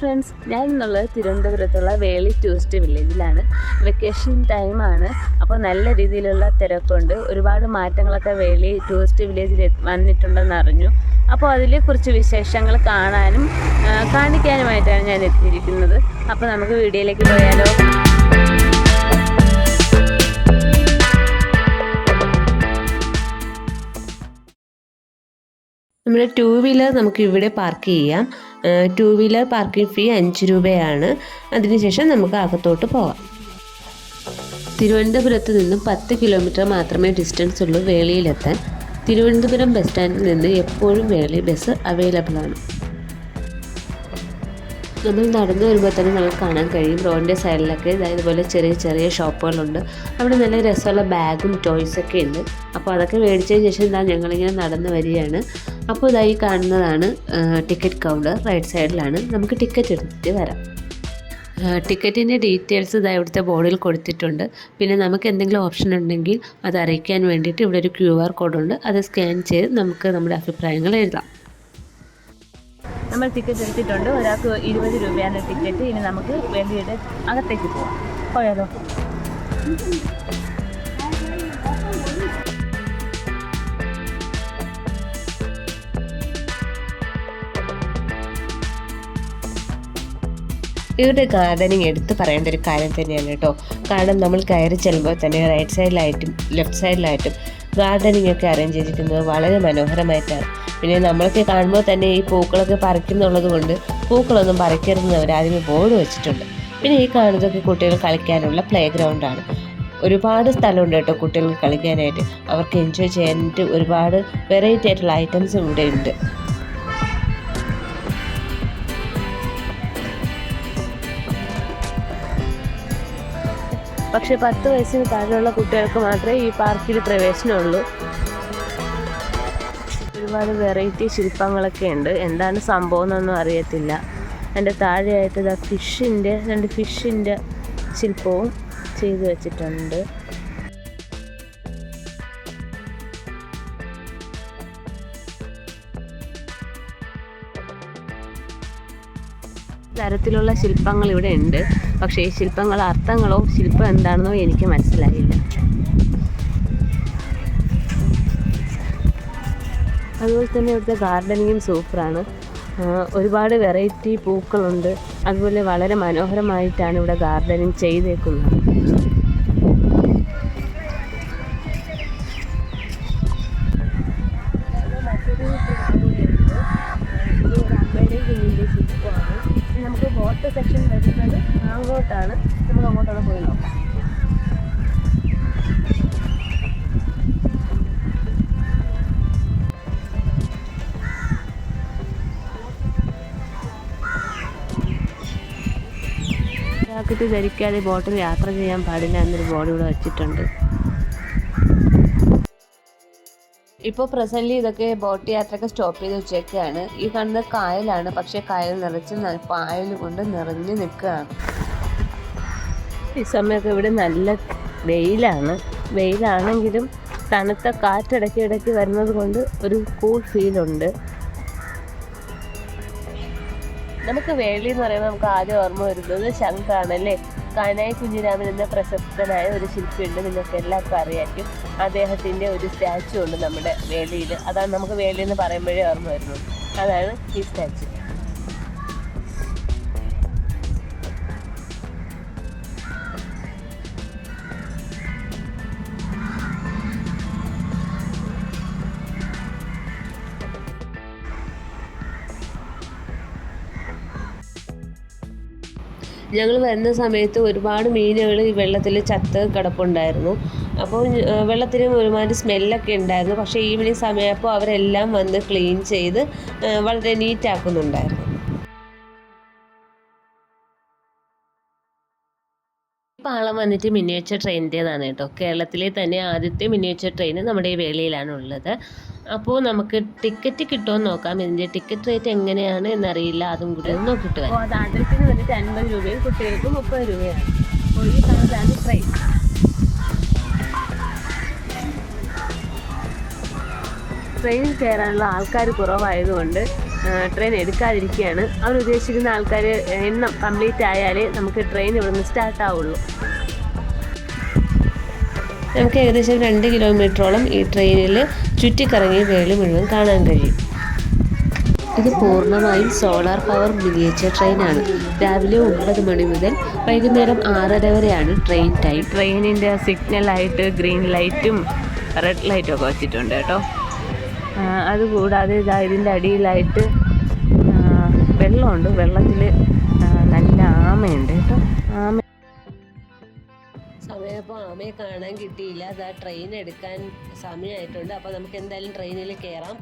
Friends ഞാൻ ഇന്നുള്ളത് തിരുവനന്തപുരത്തുള്ള വേളി ടൂറിസ്റ്റ് വില്ലേജിലാണ് വെക്കേഷൻ ടൈമാണ് അപ്പോൾ നല്ല രീതിയിലുള്ള തിരക്കുണ്ട്. ഒരുപാട് മാറ്റങ്ങളൊക്കെ വേളി ടൂറിസ്റ്റ് വില്ലേജിൽ വന്നിട്ടുണ്ടെന്ന് അറിഞ്ഞു. അപ്പോൾ അതിൽ കുറച്ച് വിശേഷങ്ങൾ കാണാനും കാണിക്കാനുമായിട്ടാണ് ഞാൻ എത്തിയിരിക്കുന്നത്. അപ്പോൾ നമുക്ക് വീഡിയോയിലേക്ക് പോയാലോ? നമ്മുടെ ടൂ വീലർ നമുക്ക് ഇവിടെ പാർക്ക് ചെയ്യാം. ടൂ വീലർ പാർക്കിംഗ് ഫീ അഞ്ച് രൂപയാണ്. അതിനുശേഷം നമുക്ക് അകത്തോട്ട് പോകാം. തിരുവനന്തപുരത്ത് നിന്നും പത്ത് കിലോമീറ്റർ മാത്രമേ ഡിസ്റ്റൻസ് ഉള്ളൂ വേളിയിലെത്താൻ. തിരുവനന്തപുരം ബസ് സ്റ്റാൻഡിൽ നിന്ന് എപ്പോഴും വേളി ബസ് അവൈലബിൾ ആണ്. നമ്മൾ നടന്നു വരുമ്പോൾ തന്നെ നമുക്ക് കാണാൻ കഴിയും. റോഡിന്റെ സൈഡിലൊക്കെ ഇതാ ഇതുപോലെ ചെറിയ ചെറിയ ഷോപ്പുകളുണ്ട്. അവിടെ നല്ല രസമുള്ള ബാഗും ടോയ്സൊക്കെ ഉണ്ട്. അപ്പോൾ അതൊക്കെ മേടിച്ചതിന് ശേഷം ഇതാ ഞങ്ങളിങ്ങനെ നടന്നു വരികയാണ്. അപ്പോൾ ഇതായി കാണുന്നതാണ് ടിക്കറ്റ് കൗണ്ടർ റൈറ്റ് സൈഡിലാണ് നമുക്ക് ടിക്കറ്റ് എടുത്തിട്ട് വരാം. ടിക്കറ്റിന്റെ ഡീറ്റെയിൽസ് ഇതാ ഇവിടുത്തെ ബോർഡിൽ കൊടുത്തിട്ടുണ്ട്. പിന്നെ നമുക്ക് എന്തെങ്കിലും ഓപ്ഷൻ ഉണ്ടെങ്കിൽ അത് അറിയിക്കാൻ വേണ്ടിയിട്ട് ഇവിടെ ഒരു ക്യു ആർ കോഡുണ്ട് അത് സ്കാൻ ചെയ്ത് നമുക്ക് നമ്മുടെ അഭിപ്രായങ്ങൾ എഴുതാം. നമ്മൾ ടിക്കറ്റ് എടുത്തിട്ടുണ്ട്. ഒരാൾക്ക് ഇരുപത് രൂപയാണ് ടിക്കറ്റ് ഇനി നമുക്ക് വേണ്ടിയിട്ട് അകത്തേക്ക് പോവാം. പോയാലോ? ഇവിടെ ഗാർഡനിങ് എടുത്തു പറയേണ്ട ഒരു കാര്യം തന്നെയാണ് കേട്ടോ. കാരണം നമ്മൾ കയറി ചെല്ലുമ്പോൾ തന്നെ റൈറ്റ് സൈഡിലായിട്ടും ലെഫ്റ്റ് സൈഡിലായിട്ടും ഗാർഡനിങ് ഒക്കെ അറേഞ്ച് ചെയ്തിരിക്കുന്നത് വളരെ മനോഹരമായിട്ടാണ്. പിന്നെ നമ്മളൊക്കെ കാണുമ്പോൾ തന്നെ ഈ പൂക്കളൊക്കെ പറിക്കുന്നുള്ളത് കൊണ്ട് പൂക്കളൊന്നും പറിക്കരുതെന്ന് അവർ ആദ്യമേ ബോർഡ് വെച്ചിട്ടുണ്ട്. പിന്നെ ഈ കാണുന്നതൊക്കെ കുട്ടികൾ കളിക്കാനുള്ള പ്ലേ ഗ്രൗണ്ടാണ് ഒരുപാട് സ്ഥലമുണ്ട് കേട്ടോ കുട്ടികൾക്ക് കളിക്കാനായിട്ട്. അവർക്ക് എൻജോയ് ചെയ്യാനായിട്ട് ഒരുപാട് വെറൈറ്റി ആയിട്ടുള്ള ഐറ്റംസ് ഇവിടെ ഉണ്ട്. പക്ഷെ പത്ത് വയസ്സിന് താഴെയുള്ള കുട്ടികൾക്ക് മാത്രമേ ഈ പാർക്കിൽ പ്രവേശനമുള്ളൂ. ഒരുപാട് വെറൈറ്റി ശില്പങ്ങളൊക്കെ ഉണ്ട്. എന്താണ് സംഭവം എന്നൊന്നും അറിയത്തില്ല. എന്റെ താഴെയായിട്ട് ഇതാ ഫിഷിന്റെ രണ്ട് ഫിഷിന്റെ ശില്പവും ചെയ്തു വെച്ചിട്ടുണ്ട്. തരത്തിലുള്ള ശില്പങ്ങൾ ഇവിടെ ഉണ്ട്. പക്ഷേ ഈ ശില്പങ്ങൾ അർത്ഥങ്ങളോ ശില്പം എന്താണെന്നോ എനിക്ക് മനസ്സിലായില്ല. അതുപോലെ തന്നെ ഇവിടുത്തെ ഗാർഡനിങ്ങും സൂപ്പറാണ്. ഒരുപാട് വെറൈറ്റി പൂക്കളുണ്ട്. അതുപോലെ വളരെ മനോഹരമായിട്ടാണ് ഇവിടെ ഗാർഡനിങ് ചെയ്തേക്കുന്നത്. ജാക്കറ്റ് ധരിക്കാതെ ബോട്ടിൽ യാത്ര ചെയ്യാൻ പാടില്ല എന്നൊരു ബോർഡ് ഇവിടെ വെച്ചിട്ടുണ്ട്. ഇപ്പോൾ പ്രസന്റ്ലി ഇതൊക്കെ ബോട്ട് യാത്രയൊക്കെ സ്റ്റോപ്പ് ചെയ്ത് വെച്ചേക്കാണ്. ഈ കാണുന്ന കായലാണ് പക്ഷേ കായൽ നിറച്ച് പായൽ കൊണ്ട് നിറഞ്ഞു നിൽക്കുകയാണ്. ഈ സമയമൊക്കെ ഇവിടെ നല്ല വെയിലാണ്. വെയിലാണെങ്കിലും തണുത്ത കാറ്റിടയ്ക്ക് ഇടയ്ക്ക് വരുന്നത് കൊണ്ട് ഒരു കൂൾ ഫീലുണ്ട് നമുക്ക് വേളി എന്ന് പറയുമ്പോൾ നമുക്ക് ആദ്യം ഓർമ്മ വരുന്നത് ശംഖാണല്ലേ കാനായി കുഞ്ഞിരാമൻ എന്ന പ്രശസ്തനായ ഒരു ശില്പിയുണ്ട്. നിങ്ങൾക്ക് എല്ലാവർക്കും അറിയായിരിക്കും. അദ്ദേഹത്തിന്റെ ഒരു സ്റ്റാച്ചു ഉണ്ട് നമ്മുടെ വേളിയിൽ അതാണ് നമുക്ക് വേളി എന്ന് പറയുമ്പോഴേ ഓർമ്മ വരുന്നത്. അതാണ് ഈ സ്റ്റാച്ചു. ഞങ്ങൾ വരുന്ന സമയത്ത് ഒരുപാട് മീനുകൾ ഈ വെള്ളത്തിൽ ചത്ത് കിടപ്പുണ്ടായിരുന്നു. അപ്പോൾ വെള്ളത്തിന് ഒരുമാതിരി സ്മെല്ലൊക്കെ ഉണ്ടായിരുന്നു. പക്ഷേ ഈവനിങ് സമയപ്പോൾ അവരെല്ലാം വന്ന് ക്ലീൻ ചെയ്ത് വളരെ നീറ്റാക്കുന്നുണ്ടായിരുന്നു. പാളം വന്നിട്ട് മിനിയേച്ചർ ട്രെയിനിന്റേതാണ് കേട്ടോ. കേരളത്തിലെ തന്നെ ആദ്യത്തെ മിനിയേച്ചർ ട്രെയിൻ നമ്മുടെ ഈ വേളയിലാണ് ഉള്ളത്. അപ്പോൾ നമുക്ക് ടിക്കറ്റ് കിട്ടുമോ നോക്കാം. ഇതിന്റെ ടിക്കറ്റ് റേറ്റ് എങ്ങനെയാണ് എന്നറിയില്ല. അതും കൂടി ഒന്ന് നോക്കിയിട്ട് വരാം. അതാദ്യത്തിന് വന്നിട്ട് അൻപത് രൂപയും കുട്ടികൾക്ക് മുപ്പത് രൂപയാണ്. ട്രെയിൻ ട്രെയിനിൽ കയറാനുള്ള ആൾക്കാർ കുറവായതുകൊണ്ട് ട്രെയിൻ എടുക്കാതിരിക്കുകയാണ്. അവർ ഉദ്ദേശിക്കുന്ന ആൾക്കാർ എണ്ണം കംപ്ലീറ്റ് ആയാലേ നമുക്ക് ട്രെയിൻ ഇവിടുന്ന് സ്റ്റാർട്ട് ആവുള്ളൂ. നമുക്ക് ഏകദേശം രണ്ട് കിലോമീറ്ററോളം ഈ ട്രെയിനിൽ ചുറ്റിക്കറങ്ങി വേളി മുഴുവൻ കാണാൻ കഴിയും. ഇത് പൂർണമായും സോളാർ പവർ മിനിയേച്ചർ ട്രെയിനാണ്. രാവിലെ ഒമ്പത് മണി മുതൽ വൈകുന്നേരം ആറര വരെയാണ് ട്രെയിൻ ടൈം. ട്രെയിനിന്റെ സിഗ്നലായിട്ട് ഗ്രീൻ ലൈറ്റും റെഡ് ലൈറ്റും ഒക്കെ വെച്ചിട്ടുണ്ട് കേട്ടോ. അതുകൂടാതെ ഇതാ ഇതിന്റെ അടിയിലായിട്ട് വെള്ളമുണ്ട്. വെള്ളത്തിൽ നല്ല ആമയുണ്ട് കേട്ടോ. ആമ അപ്പോൾ ആമയെ കാണാൻ കിട്ടിയില്ല. അതാ ട്രെയിൻ എടുക്കാൻ സമയമായിട്ടുണ്ട് അപ്പോൾ നമുക്ക് എന്തായാലും ട്രെയിനിൽ കയറാം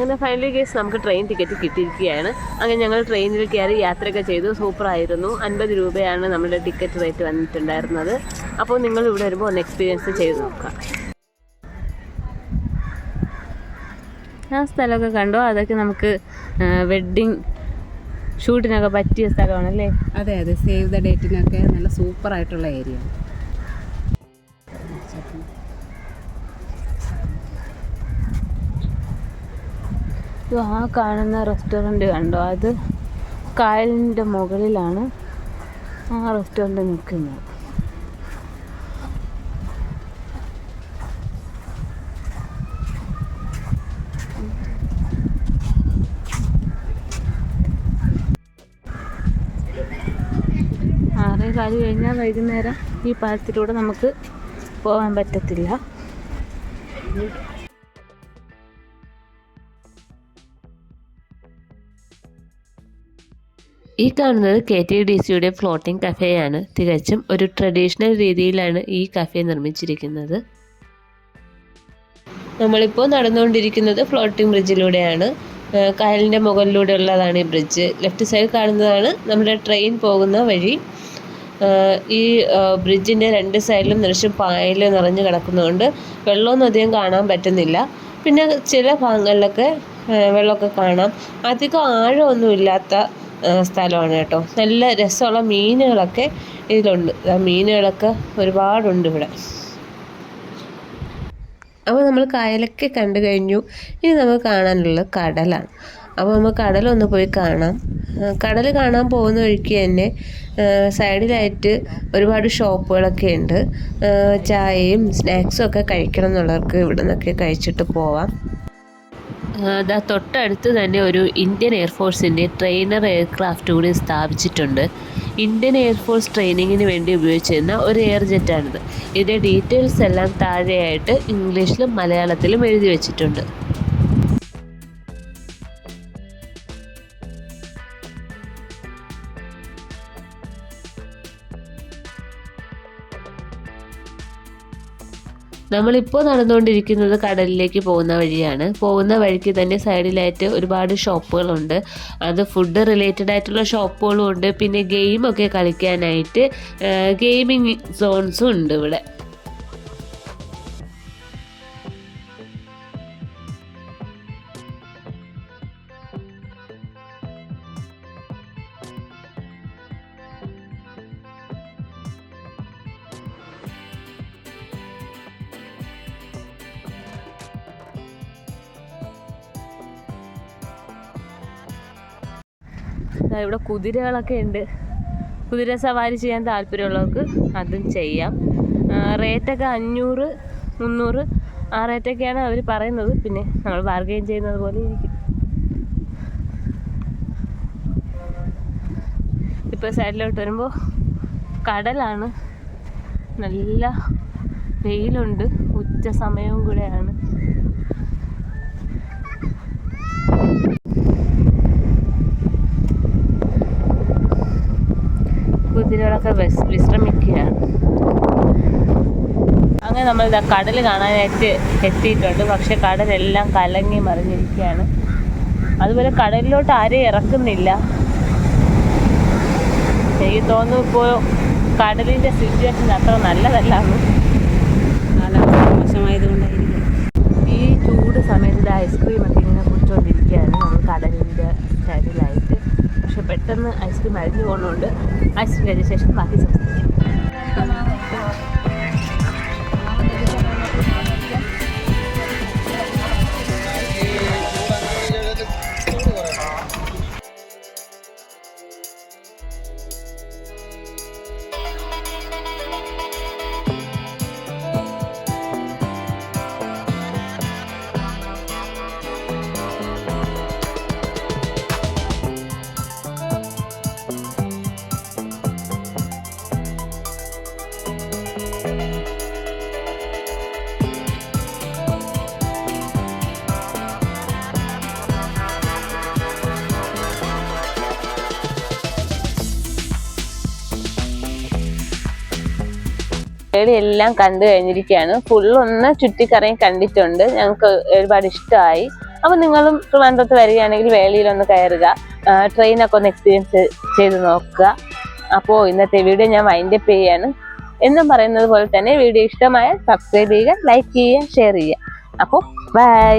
അങ്ങനെ ഫൈനലി കേസ് നമുക്ക് ട്രെയിൻ ടിക്കറ്റ് കിട്ടിയിരിക്കുകയാണ്. അങ്ങനെ ഞങ്ങൾ ട്രെയിനിൽ കയറി യാത്രയൊക്കെ ചെയ്തു. സൂപ്പറായിരുന്നു അൻപത് രൂപയാണ് നമ്മുടെ ടിക്കറ്റ് റേറ്റ് വന്നിട്ടുണ്ടായിരുന്നത്. അപ്പോൾ നിങ്ങൾ ഇവിടെ വരുമ്പോൾ ഒന്ന് എക്സ്പീരിയൻസ് ചെയ്ത് നോക്കാം. ആ സ്ഥലമൊക്കെ കണ്ടോ? അതൊക്കെ നമുക്ക് വെഡ്ഡിങ് ഷൂട്ടിനൊക്കെ പറ്റിയ സ്ഥലമാണല്ലേ? അതെ അതെ. സേവ് ദ ഡേറ്റിനൊക്കെ നല്ല സൂപ്പറായിട്ടുള്ള ഏരിയ ആ കാണുന്ന റെസ്റ്റോറന്റ് കണ്ടോ? അത് കായലിന്റെ മുകളിലാണ് ആ റെസ്റ്റോറന്റ് നിൽക്കുന്നത്. ആറേ കാൽ കഴിഞ്ഞാൽ വൈകുന്നേരം ഈ പാലത്തിലൂടെ നമുക്ക് പോകാൻ പറ്റത്തില്ല. ഈ കാണുന്നത് കെ ടി ഡി സിയുടെ ഫ്ലോട്ടിംഗ് കഫേയാണ് തികച്ചും ഒരു ട്രഡീഷണൽ രീതിയിലാണ് ഈ കഫേ നിർമ്മിച്ചിരിക്കുന്നത്. നമ്മളിപ്പോൾ നടന്നുകൊണ്ടിരിക്കുന്നത് ഫ്ലോട്ടിംഗ് ബ്രിഡ്ജിലൂടെയാണ് കായലിന്റെ മുകളിലൂടെ ഉള്ളതാണ് ഈ ബ്രിഡ്ജ് ലെഫ്റ്റ് സൈഡ് കാണുന്നതാണ് നമ്മുടെ ട്രെയിൻ പോകുന്ന വഴി. ഈ ബ്രിഡ്ജിന്റെ രണ്ട് സൈഡിലും നിറച്ചും പായൽ നിറഞ്ഞു കിടക്കുന്നതുകൊണ്ട് വെള്ളമൊന്നും അധികം കാണാൻ പറ്റുന്നില്ല. പിന്നെ ചില ഭാഗങ്ങളിലൊക്കെ വെള്ളമൊക്കെ കാണാം. അധികം ആഴമൊന്നും ഇല്ലാത്ത ഏഹ് സ്ഥലമാണ് കേട്ടോ. നല്ല രസമുള്ള മീനുകളൊക്കെ ഇതിലുണ്ട്. ആ മീനുകളൊക്കെ ഒരുപാടുണ്ട് ഇവിടെ. അപ്പോൾ നമ്മൾ കായലൊക്കെ കണ്ടു കഴിഞ്ഞു. ഇനി നമുക്ക് കാണാനുള്ളത് കടലാണ്. അപ്പോൾ നമ്മൾ കടലൊന്ന് പോയി കാണാം. കടൽ കാണാൻ പോകുന്ന വഴിക്ക് തന്നെ സൈഡിലായിട്ട് ഒരുപാട് ഷോപ്പുകളൊക്കെ ഉണ്ട്. ചായയും സ്നാക്സും ഒക്കെ കഴിക്കണം എന്നുള്ളവർക്ക് ഇവിടെ നിന്നൊക്കെ കഴിച്ചിട്ട് പോവാം. അതാ തൊട്ടടുത്ത് തന്നെ ഒരു ഇന്ത്യൻ എയർഫോഴ്സിന്റെ ട്രെയിനർ എയർക്രാഫ്റ്റ് കൂടി സ്ഥാപിച്ചിട്ടുണ്ട്. ഇന്ത്യൻ എയർഫോഴ്സ് ട്രെയിനിങ്ങിന് വേണ്ടി ഉപയോഗിച്ചിരുന്ന ഒരു എയർ ജെറ്റാണിത്. ഇതിന്റെ ഡീറ്റെയിൽസ് എല്ലാം താഴെയായിട്ട് ഇംഗ്ലീഷിലും മലയാളത്തിലും എഴുതി വെച്ചിട്ടുണ്ട്. നമ്മളിപ്പോൾ നടന്നുകൊണ്ടിരിക്കുന്നത് കടലിലേക്ക് പോകുന്ന വഴിയാണ്. പോകുന്ന വഴിക്ക് തന്നെ സൈഡിലായിട്ട് ഒരുപാട് ഷോപ്പുകളുണ്ട്. അത് ഫുഡ് റിലേറ്റഡ് ആയിട്ടുള്ള ഷോപ്പുകളും ഉണ്ട്. പിന്നെ ഗെയിമൊക്കെ കളിക്കാനായിട്ട് ഗെയിമിങ് സോൺസും ഉണ്ട് ഇവിടെ. ഇവിടെ കുതിരകളൊക്കെ ഉണ്ട്. കുതിര സവാരി ചെയ്യാൻ താല്പര്യമുള്ളവർക്ക് അതും ചെയ്യാം. റേറ്റ് റേറ്റൊക്കെ അഞ്ഞൂറ് മുന്നൂറ് ആ റേറ്റൊക്കെയാണ് അവർ പറയുന്നത്. പിന്നെ നമ്മൾ ബാർഗെയിൻ ചെയ്യുന്നത് പോലെ ഇരിക്കും. ഇപ്പോൾ സൈഡിലോട്ട് വരുമ്പോൾ കടലാണ്. നല്ല വെയിലുണ്ട്. ഉച്ച സമയവും കൂടെയാണ്. വിസ് വിശ്രമിക്കുകയാണ്. അങ്ങനെ നമ്മൾ ഇതാ കടൽ കാണാനായിട്ട് എത്തിയിട്ടുണ്ട്. പക്ഷെ കടലെല്ലാം കലങ്ങി മറിഞ്ഞിരിക്കുകയാണ്. അതുപോലെ കടലിലോട്ട് ആരെയും ഇറക്കുന്നില്ല. എനിക്ക് തോന്നുന്നു ഇപ്പോൾ കടലിന്റെ സിറ്റുവേഷൻ അത്ര നല്ലതല്ലാന്ന്. ഈ ചൂട് സമയത്ത് ഐസ്ക്രീം ഒക്കെ ഇങ്ങനെ കുടിച്ചുകൊണ്ടിരിക്കുകയാണ് നമ്മൾ കടലിന്റെ പക്ഷെ പെട്ടെന്ന് ഐസ്ക്രീം അരിഞ്ഞു പോകുന്നതുകൊണ്ട് ഐസ്ക്രീം കഴിഞ്ഞ ശേഷം ബാക്കി സംസാരിക്കാം. എല്ലാം കണ്ടു കഴിഞ്ഞിരിക്കുകയാണ്. ഫുള്ളൊന്ന് ചുറ്റിക്കറങ്ങി കണ്ടിട്ടുണ്ട്. ഞങ്ങൾക്ക് ഒരുപാട് ഇഷ്ടമായി. അപ്പം നിങ്ങളും ട്രിവാൻഡ്രത്ത് വരികയാണെങ്കിൽ വേളിയിലൊന്ന് കയറുക. ട്രെയിനൊക്കെ ഒന്ന് എക്സ്പീരിയൻസ് ചെയ്ത് നോക്കുക. അപ്പോൾ ഇന്നത്തെ വീഡിയോ ഞാൻ വൈൻഡപ്പ് ചെയ്യാണ്. എന്നും പറയുന്നത് പോലെ തന്നെ വീഡിയോ ഇഷ്ടമായാൽ സബ്സ്ക്രൈബ് ചെയ്യുക ലൈക്ക് ചെയ്യുക ഷെയർ ചെയ്യുക. അപ്പോൾ ബൈ